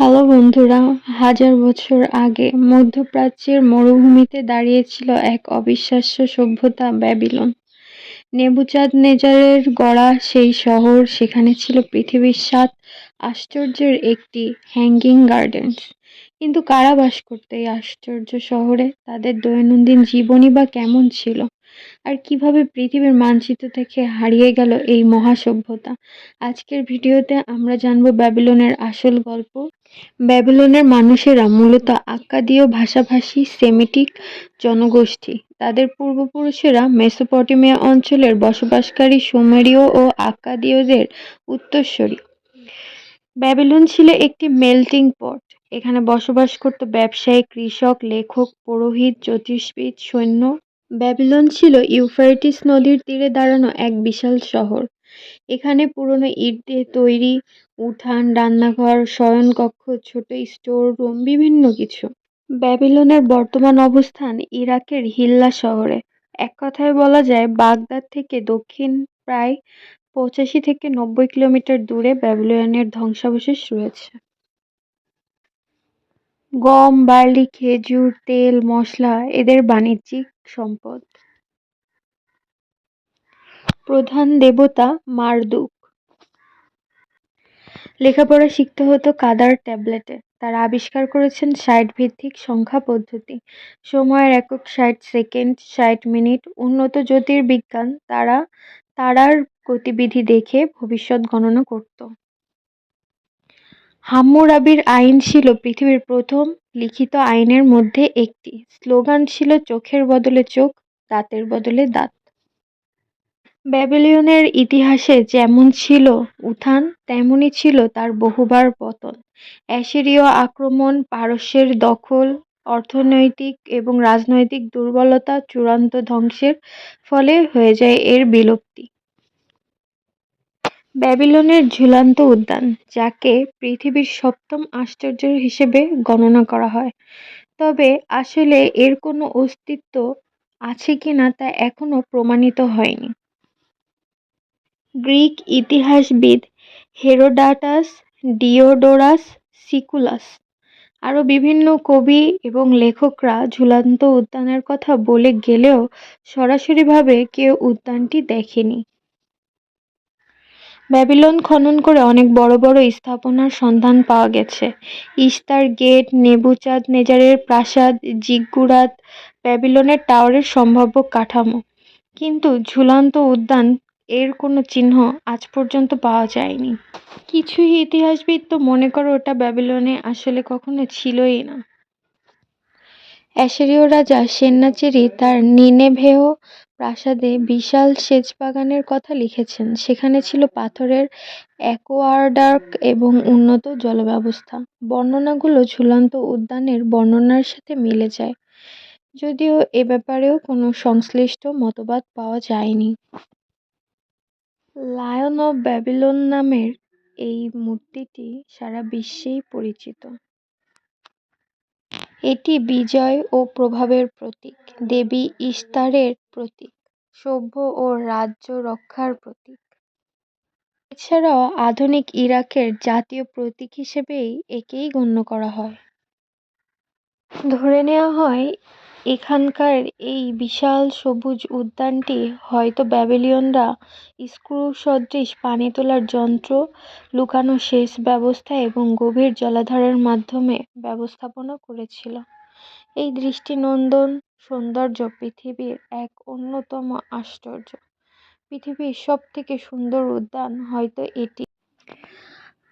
Hello বন্ধুরা, হাজার বছর আগে মধ্যপ্রাচ্যের মরুভূমিতে দাঁড়িয়েছিল এক অবিশ্বাস্য সভ্যতা ব্যাবিলন। নেবুচাঁদ নেজারের গড়া সেই শহর, সেখানে ছিল পৃথিবীর সাত আশ্চর্যের একটি হ্যাঙ্গিং গার্ডেন্স কিন্তু কারা বাস করতে এই আশ্চর্য শহরে? তাদের দৈনন্দিন জীবনই বা কেমন ছিল? আর কীভাবে পৃথিবীর মানচিত্র থেকে হারিয়ে গেল এই মহাসভ্যতা? আজকের ভিডিওতে আমরা জানব ব্যাবিলনের আসল গল্প ব্যাবিলনের মানুষেরা মূলত আক্কাদীয় ভাষাভাষী সেমিটিক জনগোষ্ঠী। তাদের পূর্বপুরুষেরা মেসোপটেমিয়া অঞ্চলের বসবাসকারী সুমেরীয় ও আক্কাদীয়দের উত্তরসূরি। ব্যাবিলন ছিল একটি মেল্টিং পট এখানে বসবাস করত ব্যবসায়ী, কৃষক, লেখক, পুরোহিত, জ্যোতিষবিদ, সৈন্য। ব্যাবিলন ছিল ইউফ্রাইটিস নদীর তীরে দাঁড়ানো এক বিশাল শহর। এখানে পুরনো ইট দিয়ে তৈরি উঠান, রান্নাঘর, শয়নকক্ষ, ছোট স্টোর রুম বিভিন্ন কিছু। ব্যাবিলনের বর্তমান অবস্থান ইরাকের হিল্লা শহরে। এক কথায় বলা যায়, বাগদাদ থেকে দক্ষিণ, প্রায় পঁচাশি থেকে নব্বই কিলোমিটার দূরে ব্যাবিলনের ধ্বংসাবশেষ রয়েছে। গম, বার্লি, খেজুর, তেল, মশলা এদের বাণিজ্যিক সম্পদ। প্রধান দেবতা মারদুক। লেখাপড়া শিখতে হতো কাদার ট্যাবলেটে। তারা আবিষ্কার করেছেন ষাট ভিত্তিক সংখ্যা পদ্ধতি। সময়ের একক ষাট সেকেন্ড, ষাট মিনিট, উন্নত জ্যোতির্বিজ্ঞান তারা, তারার গতিবিধি দেখে ভবিষ্যৎ গণনা করত। হাম্মুরাবির আইন ছিল পৃথিবীর প্রথম লিখিত আইনের মধ্যে একটি। স্লোগান ছিল, চোখের বদলে চোখ, দাঁতের বদলে দাঁত। ব্যাবিলনের ইতিহাসে যেমন ছিল উত্থান তেমনই ছিল তার বহুবার পতন। অ্যাসিরীয় আক্রমণ, পারস্যের দখল, অর্থনৈতিক এবং রাজনৈতিক দুর্বলতা চূড়ান্ত ধ্বংসের ফলে হয়ে যায় এর বিলুপ্তি। ব্যাবিলনের ঝুলন্ত উদ্যান, যাকে পৃথিবীর সপ্তম আশ্চর্য হিসেবে গণনা করা হয়। তবে আসলে এর কোনো অস্তিত্ব আছে কিনা তা এখনও প্রমাণিত হয়নি। গ্রিক ইতিহাসবিদ হেরোডাটাস, ডিওডোরাস, সিকুলাস। আরও বিভিন্ন কবি এবং লেখকরা ঝুলন্ত উদ্যানের কথা বলে গেলেও সরাসরিভাবে কেউ উদ্যানটি দেখেনি। ব্যাবিলন খনন করে অনেক বড় বড় স্থাপনার সন্ধান পাওয়া গেছে। ইস্তার গেট, নেবুচাঁদ নেজারের প্রাসাদ জিগ্গুরাত ব্যাবিলনের টাওয়ারের সম্ভাব্য কাঠামো। কিন্তু ঝুলন্ত উদ্যান এর কোনো চিহ্ন আজ পর্যন্ত পাওয়া যায়নি। কিছু ইতিহাসবিদ তো মনে করে ওটা ব্যাবিলনে আসলে কখনো ছিলই না। অ্যাসিরীয় রাজা সেন্নাচেরি তার নিনেভেয় প্রাসাদে বিশাল সেচ বাগানের কথা লিখেছেন। সেখানে ছিল পাথরের অ্যাকোয়াডার্ক এবং উন্নত জলব্যবস্থা। বর্ণনাগুলো ঝুলন্ত উদ্যানের বর্ণনার সাথে মিলে যায়। যদিও এ ব্যাপারেও কোনো সংশ্লিষ্ট মতবাদ পাওয়া যায়নি। লায়ন অব ব্যাবিলন নামের এই মূর্তিটি সারা বিশ্বেই পরিচিত। এটি বিজয় ও প্রভাবের প্রতীক, দেবী ইস্তারের প্রতীক, সভ্য ও রাজ্য রক্ষার প্রতীক। এছাড়াও আধুনিক ইরাকের জাতীয় প্রতীক হিসেবেই একেই গণ্য করা হয়। ধরে নেওয়া হয় এখানকার এই বিশাল সবুজ উদ্যানটি হয়তো ব্যাবিলিয়নরা স্ক্রু-সদৃশ পানি তোলার যন্ত্র, লুকানো সেচ ব্যবস্থা এবং গভীর জলাধারের মাধ্যমে ব্যবস্থাপনা করেছিল। এই দৃষ্টিনন্দন সৌন্দর্য পৃথিবীর এক অন্যতম আশ্চর্য। পৃথিবীর সব থেকে সুন্দর উদ্যান হয়তো এটি।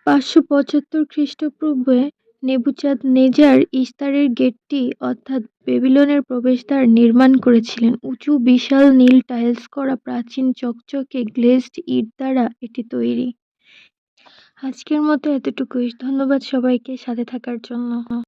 পাঁচশো পঁচাত্তর খ্রিস্টপূর্বে নেবুচাঁদ নেজার ইস্তারের গেটটি, অর্থাৎ বেবিলনের প্রবেশদ্বার, নির্মাণ করেছিলেন। উঁচু, বিশাল, নীল টাইলস করা প্রাচীন চকচকে গ্লেজড ইট দ্বারা এটি তৈরি। আজকের মতো এতটুকুই। ধন্যবাদ সবাইকে সাথে থাকার জন্য।